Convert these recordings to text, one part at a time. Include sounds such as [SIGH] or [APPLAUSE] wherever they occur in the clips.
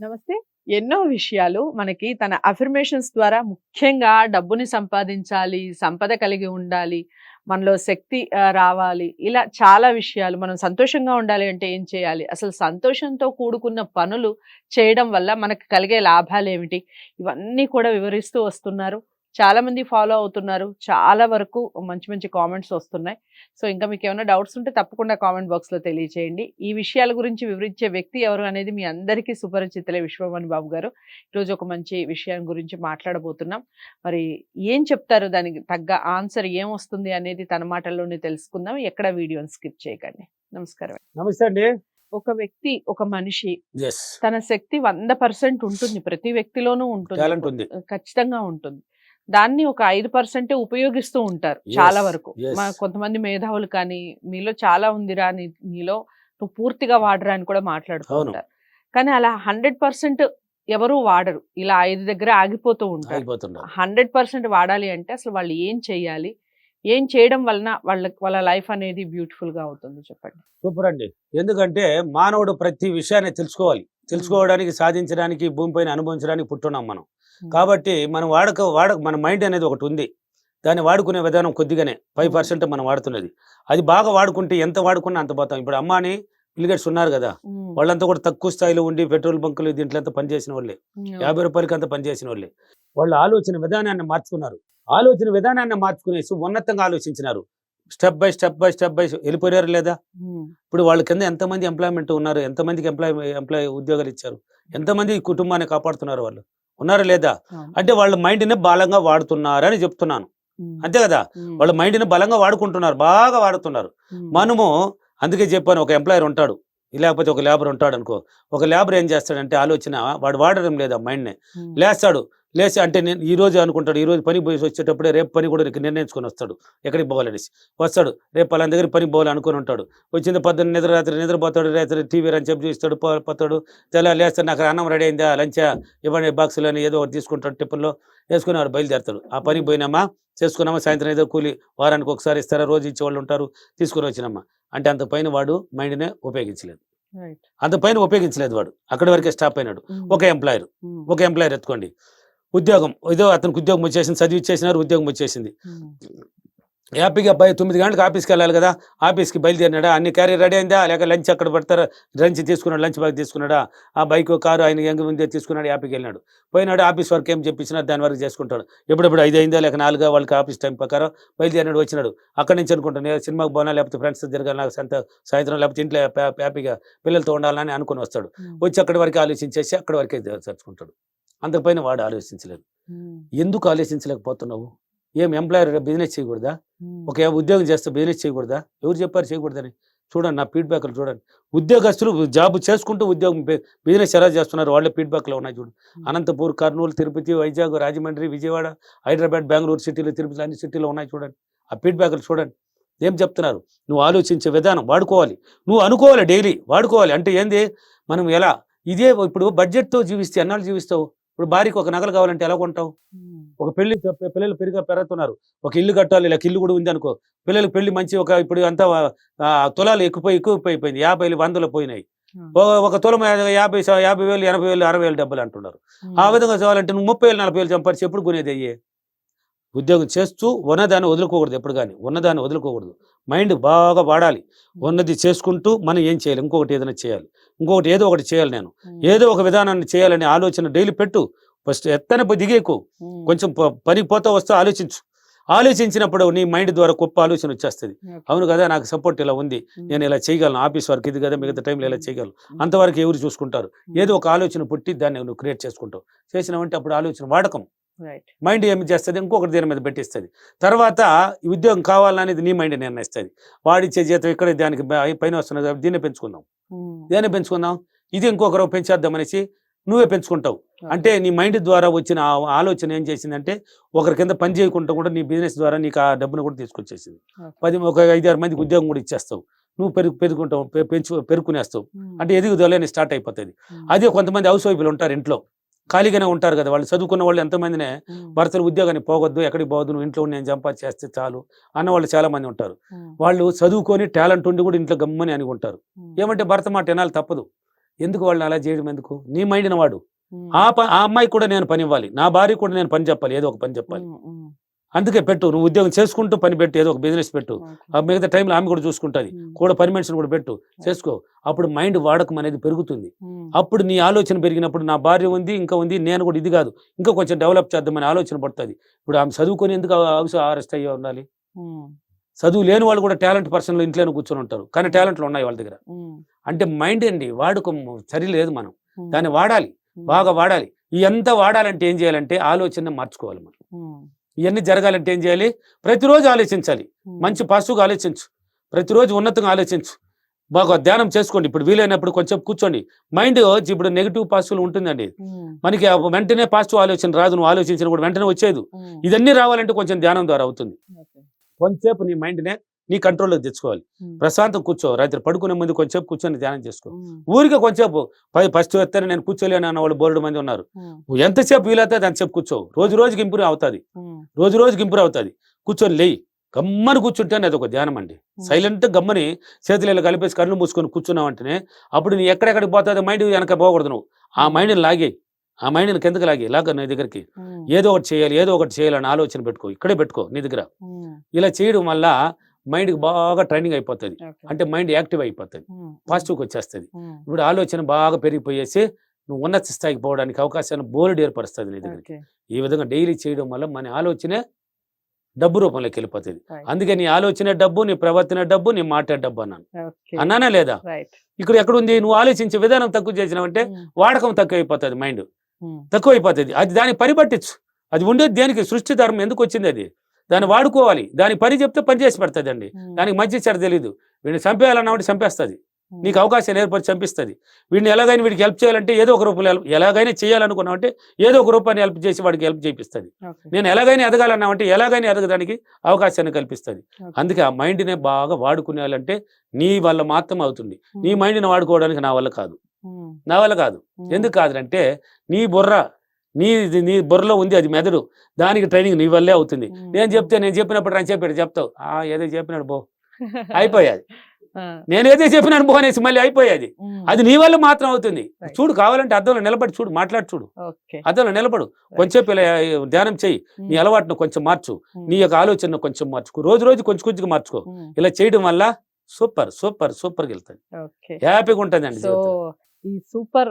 నమస్తే. ఎన్నో విషయాలు మనకి తన అఫర్మేషన్స్ ద్వారా ముఖ్యంగా డబ్బుని సంపాదించాలి సంపద కలిగి ఉండాలి మనలో శక్తి రావాలి. ఇలా చాలా విషయాలు మనం సంతోషంగా ఉండాలి అంటే ఏం చేయాలి? అసలు సంతోషంతో కూడుకున్న పనులు చేయడం వల్ల మనకు కలిగే లాభాలు ఏమిటి? ఇవన్నీ కూడా వివరిస్తూ వస్తున్నారు. చాలా మంది ఫాలో అవుతున్నారు. చాలా వరకు మంచి మంచి కామెంట్స్ వస్తున్నాయి. సో ఇంకా మీకు ఏమైనా డౌట్స్ ఉంటే తప్పకుండా కామెంట్ బాక్స్లో తెలియచేయండి. ఈ విషయాల గురించి వివరించే వ్యక్తి ఎవరు అనేది మీ అందరికీ సుపరిచితులే విశ్వమణి బాబు గారు. ఈరోజు ఒక మంచి విషయం గురించి మాట్లాడబోతున్నాం. మరి ఏం చెప్తారు? దానికి తగ్గ ఆన్సర్ ఏం వస్తుంది అనేది తన మాటల్లోనే తెలుసుకుందాం. ఎక్కడ వీడియోని స్కిప్ చేయకండి. నమస్కారం. నమస్తే అండి. ఒక వ్యక్తి ఒక మనిషి తన శక్తి వంద పర్సెంట్ ఉంటుంది. ప్రతి వ్యక్తిలోనూ ఉంటుంది. ఖచ్చితంగా ఉంటుంది. దాన్ని ఒక ఐదు పర్సెంటే ఉపయోగిస్తూ ఉంటారు చాలా వరకు. కొంతమంది మేధావులు కానీ మీలో చాలా ఉందిరా నీలో నువ్వు పూర్తిగా వాడరా అని కూడా మాట్లాడుతూ. ఉంటారు. కానీ అలా హండ్రెడ్ పర్సెంట్ ఎవరు వాడరు. ఇలా ఐదు దగ్గర ఆగిపోతూ ఉంటారు. హండ్రెడ్ పర్సెంట్ వాడాలి అంటే అసలు వాళ్ళు ఏం చేయాలి? ఏం చేయడం వలన వాళ్ళ వాళ్ళ లైఫ్ అనేది బ్యూటిఫుల్గా అవుతుంది చెప్పండి? సూపర్ అండి. ఎందుకంటే మానవుడు ప్రతి విషయాన్ని తెలుసుకోవాలి. తెలుసుకోవడానికి సాధించడానికి భూమిపైన అనుభవించడానికి పుట్టున్నాం మనం. కాబట్టి మనం వాడక వాడక మన మైండ్ అనేది ఒకటి ఉంది. దాన్ని వాడుకునే విధానం కొద్దిగానే ఫైవ్ పర్సెంట్ మనం వాడుతున్నది. అది బాగా వాడుకుంటే ఎంత వాడుకున్నా అంత పోతాం. ఇప్పుడు అమ్మాని పిలిగట్స్ ఉన్నారు కదా వాళ్ళంతా కూడా తక్కువ స్థాయిలో ఉండి పెట్రోల్ బంకులు దీంట్లో అంతా పనిచేసిన వాళ్ళే. యాభై రూపాయలకి అంత పనిచేసిన వాళ్ళే. వాళ్ళు ఆలోచన విధానాన్ని మార్చుకున్నారు. ఆలోచన విధానాన్ని మార్చుకునేసి ఉన్నతంగా ఆలోచించినారు. Step by step by step by వెళ్ళిపోయారు లేదా? ఇప్పుడు వాళ్ళ కింద ఎంతమంది ఎంప్లాయ్మెంట్ ఉన్నారు? ఎంతమందికి ఎంప్లాయ్ ఎంప్లాయ్ ఉద్యోగాలు ఇచ్చారు? ఎంతమంది కుటుంబాన్ని కాపాడుతున్నారు వాళ్ళు? ఉన్నారా లేదా. అంటే వాళ్ళ మైండ్ని బలంగా వాడుతున్నారని చెప్తున్నాను. అంతే కదా? వాళ్ళ మైండ్ని బలంగా వాడుకుంటున్నారు బాగా వాడుతున్నారు. మనము అందుకే చెప్పాను ఒక ఎంప్లాయర్ ఉంటాడు. లేకపోతే ఒక లేబర్ ఉంటాడు అనుకో ఒక లేబర్ ఏం చేస్తాడంటే ఆలోచన వాడు వాడడం లేదు ఆ మైండ్ని. లేస్తాడు. లేచి అంటే నేను ఈ రోజు అనుకుంటాడు ఈ రోజు పని పోయి వచ్చేటప్పుడే రేపు పని కూడా నిర్ణయించుకొని వస్తాడు ఎక్కడికి పోవాలనేసి. వస్తాడు రేపు పలానా దగ్గర పని పోవాలి అనుకుని ఉంటాడు. వచ్చింది పొద్దున్న నిద్ర రాత్రి నిద్రపోతాడు రాత్రి టీవీ అని చెప్పి చూస్తాడు పోతాడు. తెల్ల లేస్తాడు నాకు అన్నం రెడీ అయిందా లంచా? ఇవ్వండి బాక్సులు అని ఏదో ఒకటి తీసుకుంటాడు టిఫిన్లో వేసుకుని వాడు బయలుదేరతాడు. ఆ పని పోయినామా చేసుకున్నామా సాయంత్రం ఏదో కూలి వారానికి ఒకసారి ఇస్తారా రోజు ఇచ్చే వాళ్ళు ఉంటారు తీసుకుని వచ్చినామా అంటే అంత పైన వాడు మైండ్నే ఉపయోగించలేదు. అంత పైన ఉపయోగించలేదు వాడు. అక్కడి వరకే స్టాప్ అయినాడు. ఒక ఎంప్లాయర్. ఒక ఎంప్లాయర్ ఎత్తుకోండి. ఉద్యోగం ఏదో అతనికి ఉద్యోగం వచ్చేసింది చదివి ఇచ్చేసినారు ఉద్యోగం వచ్చేసింది. హ్యాపీగా బయ తొమ్మిది గంటలకు ఆఫీస్కి వెళ్ళాలి కదా. ఆఫీస్కి బయలుదేరినాడా? అన్ని క్యారీ రెడీ అయిందా? లేక లంచ్ అక్కడ పెడతారా? లంచ్ తీసుకున్నాడు? లంచ్ బ్యాగ్ తీసుకున్నాడా? ఆ బైక్ కారు ఆయన ఎంగ ముందే తీసుకున్నాడు హ్యాపీకి వెళ్ళినాడు. పోయినాడు ఆఫీస్ వర్క్ ఏం చెప్పించినా దాని వరకు చేసుకుంటాడు. ఎప్పుడెప్పుడు ఐదు అయిందా? లేక నాలుగా? వాళ్ళకి ఆఫీస్ టైం ప్రకారం బయలుదేరినాడు వచ్చినాడు. అక్కడి నుంచి అనుకుంటాను "ఏ సినిమాకి పోనా? లేకపోతే ఫ్రెండ్స్ తిరగాలి నాకు సంత సాయంత్రం లేకపోతే ఇంట్లో హ్యా- హ్యాపీగా పిల్లలతో ఉండాలని? అనుకుని వస్తాడు. వచ్చి అక్కడి వరకు ఆలోచించేసి అక్కడి వరకే చర్చుకుంటాడు అంతపైన వాడు ఆలోచించలేదు. ఎందుకు ఆలోచించలేకపోతున్నావు? ఏం ఎంప్లాయర్ బిజినెస్ చేయకూడదా? ఒక ఉద్యోగం చేస్తే బిజినెస్ చేయకూడదా? ఎవరు చెప్పారు చేయకూడదని? చూడండి నా ఫీడ్బ్యాక్లు చూడండి. ఉద్యోగస్తులు జాబ్ చేసుకుంటూ ఉద్యోగం బిజినెస్ ఎలా చేస్తున్నారు? వాళ్ళ ఫీడ్బ్యాక్లో ఉన్నాయి చూడు. అనంతపూర్ కర్నూలు తిరుపతి వైజాగ్ రాజమండ్రి విజయవాడ హైదరాబాద్ బెంగళూరు సిటీలు తిరుపతి అన్ని సిటీలో ఉన్నాయి చూడండి. ఆ ఫీడ్బ్యాక్లు చూడండి. ఏం చెప్తున్నారు? నువ్వు ఆలోచించే విధానం వాడుకోవాలి. నువ్వు అనుకోవాలి డైలీ వాడుకోవాలి. అంటే ఏంది? మనం ఎలా? ఇదే ఇప్పుడు బడ్జెట్తో జీవిస్తే ఎన్నాళ్ళు జీవిస్తావు? ఇప్పుడు భార్యకి ఒక నగలు కావాలంటే ఎలా కొంటావు? ఒక పెళ్ళి పిల్లలు పెరిగా పెరుగుతున్నారు ఒక ఇల్లు కట్టాలి ఇలా ఇల్లు కూడా ఉంది అనుకో. పిల్లలు పెళ్ళి మంచి ఒక ఇప్పుడు అంతా తులాలు ఎక్కువ ఎక్కువ అయిపోయింది యాభై వందలు పోయినాయి. ఒక తులం యాభై యాభై వేలు ఎనభై వేలు అరవై వేలు డబ్బులు అంటున్నారు. ఆ విధంగా కావాలంటే నువ్వు ముప్పై వేలు నలభై వేలు సంపాదించి ఎప్పుడు కొనేది అయ్యే? ఉద్యోగం చేస్తూ ఉన్నదాన్ని వదులుకోకూడదు ఎప్పుడు కానీ ఉన్నదాన్ని వదులుకోకూడదు. మైండ్ బాగా వాడాలి. ఉన్నది చేసుకుంటూ మనం ఏం చేయాలి? ఇంకొకటి ఏదైనా చేయాలి. ఇంకొకటి ఏదో ఒకటి చేయాలి నేను. ఏదో ఒక విధానాన్ని చేయాలనే ఆలోచన డైలీ పెట్టు. ఫస్ట్ ఎత్తన దిగేకు. కొంచెం పని పోతా వస్తూ ఆలోచించు. ఆలోచించినప్పుడు నీ మైండ్ ద్వారా గొప్ప ఆలోచన వచ్చేస్తుంది. అవును కదా నాకు సపోర్ట్ ఇలా ఉంది. నేను ఇలా చేయగలను. ఆఫీస్ వర్క్ ఇది కదా మిగతా టైంలో ఇలా చేయగలను. అంతవరకు ఎవరు చూసుకుంటారు. ఏదో ఒక ఆలోచన పుట్టి దాన్ని నువ్వు క్రియేట్ చేసుకుంటావు. చేసినావంటే అప్పుడు ఆలోచన వాడకం. మైండ్ ఏమి చేస్తుంది? ఇంకొకటి దీని మీద పెట్టిస్తుంది. తర్వాత ఈ ఉద్యోగం కావాలనేది నీ మైండ్ నిర్ణయిస్తుంది. వాడిచ్చే జీతం ఇక్కడ దానికి పైన వస్తున్నది కాబట్టి దీన్ని పెంచుకుందాం. ఉమ్, దేన్ని పెంచుకుందాం? ఇది ఇంకొకరు పెంచేద్దాం అనేసి నువ్వే పెంచుకుంటావు. అంటే నీ మైండ్ ద్వారా వచ్చిన ఆ ఆలోచన ఏం చేసిందంటే ఒకరి కింద పని చేయకుండా కూడా నీ బిజినెస్ ద్వారా నీకు ఆ డబ్బును కూడా తీసుకొచ్చేసింది. పది ఒక ఐదారు మందికి ఉద్యోగం కూడా ఇచ్చేస్తావు. నువ్వు పెరుగు పెరుగుకుంటావు పెంచు పెరుకునేస్తావు. ఉమ్, అంటే ఎదుగుదలని స్టార్ట్ అయిపోతుంది. ఉమ్, అదే కొంతమంది హౌస్ వైఫ్లు ఉంటారు ఇంట్లో. ఖాళీగానే ఉంటారు కదా. వాళ్ళు చదువుకున్న వాళ్ళు ఎంతమందినే భర్తలు ఉద్యోగాన్ని పోవద్దు ఎక్కడికి పోవద్దు నువ్వు ఇంట్లో ఉండి నేను సంపాదించి చేస్తే చాలు అన్న వాళ్ళు చాలా మంది ఉంటారు వాళ్ళు చదువుకొని టాలెంట్ ఉండి కూడా ఇంట్లో గమ్మని అనుకుంటారు ఏమంటే భర్త మాట వినాలి తప్పదు. ఎందుకు వాళ్ళని అలా చేయడం ఎందుకు? నీ మైండ్ని వాడు. ఆ ఆ అమ్మాయి కూడా నేను పని ఇవ్వాలి. నా భార్య కూడా నేను పని చెప్పాలి. ఏదో ఒక పని చెప్పాలి. అందుకే పెట్టు నువ్వు ఉద్యోగం చేసుకుంటూ పని పెట్టు ఏదో ఒక బిజినెస్ పెట్టు. మిగతా టైంలో ఆమె కూడా చూసుకుంటుంది. కూడా పని మనిషిని కూడా పెట్టు. చేసుకో. అప్పుడు మైండ్ వాడకం అనేది పెరుగుతుంది. అప్పుడు నీ ఆలోచన పెరిగినప్పుడు నా భార్య ఉంది ఇంకా ఉంది నేను కూడా ఇది కాదు. ఇంకా కొంచెం డెవలప్ చేద్దామని ఆలోచన పడుతుంది. ఇప్పుడు ఆమె చదువుకొని ఎందుకు హౌస్ అరెస్ట్ అయ్యి ఉండాలి? చదువు లేని వాళ్ళు కూడా టాలెంట్ పర్సన్లు ఇంట్లోనే కూర్చొని ఉంటారు. కానీ టాలెంట్లు ఉన్నాయి వాళ్ళ దగ్గర. అంటే మైండ్ అండి వాడుకం సరిలేదు మనం. ఉమ్, దాన్ని వాడాలి. బాగా వాడాలి. ఎంత వాడాలంటే ఏం చేయాలంటే ఆలోచన మార్చుకోవాలి మనం. ఇవన్నీ జరగాలంటే ఏం చేయాలి? ప్రతిరోజు ఆలోచించాలి. మంచి పాజిటివ్గా ఆలోచించు. ప్రతిరోజు ఉన్నతంగా ఆలోచించు. బాగా ధ్యానం చేసుకోండి. ఇప్పుడు వీలైనప్పుడు కొంచెం కూర్చోండి. మైండ్ ఇప్పుడు నెగిటివ్ పాజిటివ్ ఉంటుందండి. మనకి వెంటనే పాజిటివ్ ఆలోచన రాదు. నువ్వు ఆలోచించిన కూడా వెంటనే వచ్చేది ఇదన్నీ రావాలంటే కొంచెం ధ్యానం ద్వారా అవుతుంది. కొంచెంసేపు నీ మైండ్నే నీ కంట్రోల్లోకి తెచ్చుకోవాలి. ప్రశాంతం కూర్చో. రాత్రి పడుకునే ముందు కొంచెంసేపు కూర్చొని ధ్యానం చేసుకో. ఊరికే కొంచెంసేపు ఫస్ట్ వస్తే నేను కూర్చోలేను అన్న వాళ్ళు బోర్డు మంది ఉన్నారు. ఎంతసేపు వీలవుతుంది అంతసేపు కూర్చో రోజు రోజుకి ఇంప్రూవ్ అవుతుంది. రోజు రోజుకి ఇంప్రూవ్ అవుతుంది. కూర్చొని లేయి. గమ్మని కూర్చుంటే అది ఒక ధ్యానం అండి. సైలెంట్ గమ్మని చేతులు ఇలా కలిపేసి కళ్ళు మూసుకొని కూర్చున్నావు అంటేనే అప్పుడు నీ ఎక్కడెక్కడికి పోతుంది మైండ్ వెనక పోకూడదు నువ్వు. ఆ మైండ్ని లాగే ఆ మైండ్ని కిందకి లాగే లాగా నీ దగ్గరికి. ఏదో ఒకటి చేయాలి ఏదో ఒకటి చేయాలని ఆలోచన పెట్టుకో. ఇక్కడే పెట్టుకో నీ దగ్గర. ఇలా చేయడం వల్ల మైండ్కి బాగా ట్రైనింగ్ అయిపోతుంది. అంటే మైండ్ యాక్టివ్ అయిపోతుంది. పాజిటివ్కి వచ్చేస్తుంది. ఇప్పుడు ఆలోచన బాగా పెరిగిపోయేసి నువ్వు ఉన్నత స్థాయికి పోవడానికి అవకాశాన్ని బోర్డు ఏర్పరుస్తుంది నీ దగ్గరికి. ఈ విధంగా డైలీ చేయడం వల్ల మన ఆలోచనే డబ్బు రూపంలోకి వెళ్ళిపోతుంది. అందుకే నీ ఆలోచన డబ్బు నీ ప్రవర్తన డబ్బు నీ మాట డబ్బు అన్నాను. అన్నానా లేదా. ఇక్కడ ఎక్కడ ఉంది నువ్వు ఆలోచించే విధానం తక్కువ చేసినావంటే వాడకం తక్కువ అయిపోతుంది మైండ్. తక్కువ అయిపోతుంది అది దాన్ని పరిపట్టించు. అది ఉండేది దేనికి? సృష్టి ధర్మం ఎందుకు వచ్చింది అది? దాన్ని వాడుకోవాలి. దాని పని చెప్తే పని చేసి పెడుతుంది అండి ఉమ్, దానికి మంచి చెడు తెలియదు వీడిని చంపేయాలన్నా వాడు చంపేస్తుంది. నీకు అవకాశాలు ఏర్పడి చంపిస్తుంది. వీడిని ఎలాగైనా వీడికి హెల్ప్ చేయాలంటే ఏదో ఒక రూపంలో help- ఎలాగైనా చేయాలనుకున్నావంటే ఏదో ఒక రూపాన్ని హెల్ప్ చేసి వాడికి హెల్ప్ చేపిస్తుంది. నేను ఎలాగైనా ఎదగాలన్నామంటే ఎలాగైనా ఎదగడానికి అవకాశాన్ని కల్పిస్తుంది. అందుకే ఆ మైండ్నే బాగా వాడుకునేయాలంటే నీ వల్ల మాత్రం అవుతుంది. నీ మైండ్ని వాడుకోవడానికి నా వల్ల కాదు. నా వల్ల కాదు. ఎందుకు కాదంటే నీ బుర్ర నీ నీ బుర్రలో ఉంది అది మెదడు. దానికి ట్రైనింగ్ నీ వల్లే అవుతుంది. నేను చెప్తే నేను చెప్పినప్పుడు నేను చెప్పాడు చెప్తావు. ఆ ఏదో చెప్పినాడు బో [LAUGHS] అయిపోయాది. నేను ఏదో చెప్పినాను బో అనేసి మళ్ళీ అయిపోయాది. అది నీ వల్ల మాత్రం అవుతుంది. చూడు కావాలంటే అద్దంలో నిలబడి చూడు మాట్లాడి చూడు. అద్దంలో నిలబడు. కొంచెం ధ్యానం ఉమ్, నీ అలవాటును కొంచెం మార్చు. నీ యొక్క ఆలోచనను కొంచెం మార్చుకో. రోజు రోజు కొంచెం కొంచెం మార్చుకో. ఇలా చేయడం వల్ల సూపర్ సూపర్ సూపర్గా వెళ్తుంది. హ్యాపీగా సో జీవితం. ఈ సూపర్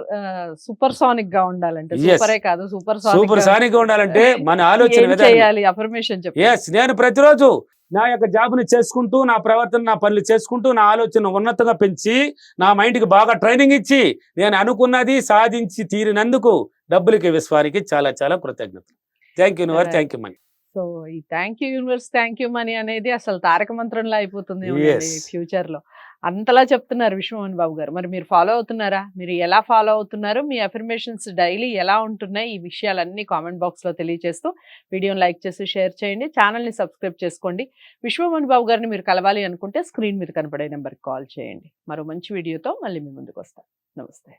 సూపర్ సానిక్గా ఉండాలంటే. సూపరే కాదు సూపర్ సూపర్ సానిక్ ఉండాలంటే [LAUGHS] మన ఆలోచన చేయాలి? అఫర్మేషన్ ఎస్ నేను ప్రతిరోజు నా యొక్క జాబ్ని చేసుకుంటూ నా ప్రవర్తన నా పనులు చేసుకుంటూ నా ఆలోచన ఉన్నతంగా పెంచి నా మైండ్కి బాగా ట్రైనింగ్ ఇచ్చి నేను అనుకున్నది సాధించి తీరినందుకు డబ్బులకి విశ్వానికి చాలా చాలా కృతజ్ఞతలు. Thank you Right. Thank you money so ఈ thank you universe thank you money అనేది అసలు తారక మంత్రంలో అయిపోతుంది. ఫ్యూచర్లో. అంతలా చెప్తున్నారు విశ్వమోహన్ బాబు గారు. మరి మీరు ఫాలో అవుతున్నారా? మీరు ఎలా ఫాలో అవుతున్నారు? మీ అఫర్మేషన్స్ డైలీ ఎలా ఉంటున్నాయి? ఈ విషయాలన్నీ కామెంట్ బాక్స్లో తెలియజేస్తూ వీడియోని లైక్ చేసి షేర్ చేయండి. ఛానల్ని సబ్స్క్రైబ్ చేసుకోండి. విశ్వమోహన్ బాబు గారిని మీరు కలవాలి అనుకుంటే స్క్రీన్ మీద కనపడే నెంబర్కి కాల్ చేయండి. మరో మంచి వీడియోతో మళ్ళీ మీ ముందుకు వస్తాను నమస్తే.